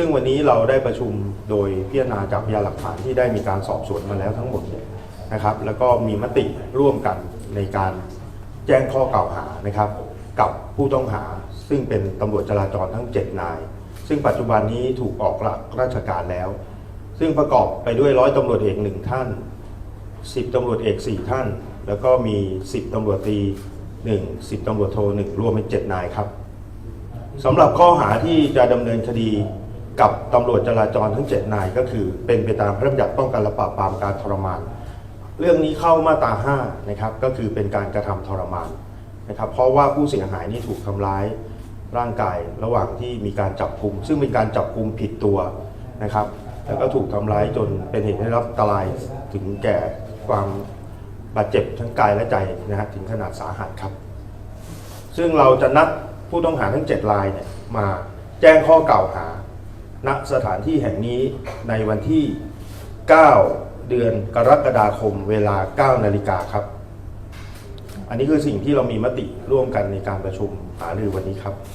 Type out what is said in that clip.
ซึ่งวันนี้เราได้ประชุมโดยพิจารณาจากพยานหลักฐานที่ได้มีการสอบสวนมาแล้วทั้งหมดเนี่ยนะครับ แล้วก็มีมติร่วมกันในการแจ้งข้อกล่าวหานะครับ กับผู้ต้องหาซึ่งเป็นตำรวจจราจรทั้ง 7 นาย ซึ่งปัจจุบันนี้ถูกออกราชการแล้ว ซึ่งประกอบไปด้วยร้อยตำรวจเอกหนึ่งท่านสิบตำรวจเอกสี่ท่าน แล้วก็มีสิบตำรวจตรีหนึ่งสิบตำรวจโทหนึ่งรวมเป็นเจ็ดนายครับสำหรับข้อหาที่จะดำเนินคดี กับตำรวจจราจรทั้งเจ็ดนายก็คือ เป็นไปตามพระราชบัญญัติป้องกันและปราบปรามการทรมาน เรื่องนี้เข้ามาตรา5นะครับก็คือเป็นการกระทำทรมานนะครับเพราะว่าผู้เสียหายนี่ถูกทำร้ายร่างกายระหว่างที่มีการจับกุม ซึ่งเป็นการจับกุมผิดตัวนะครับ แล้วก็ถูกทำร้ายจนเป็นเหตุให้รับอันตรายถึงแก่ความบาดเจ็บทั้งกายและใจนะฮะถึงขนาดสาหัสครับ ซึ่งเราจะนัดผู้ต้องหาทั้ง 7 รายเนี่ยมาแจ้งข้อกล่าวหา ณสถานที่แห่งนี้ในวันที่ 9 เดือนกรกฎาคมเวลา 9 นาฬิกาครับ อันนี้คือสิ่งที่เรามีมติร่วมกันในการประชุมหารือวันนี้ครับ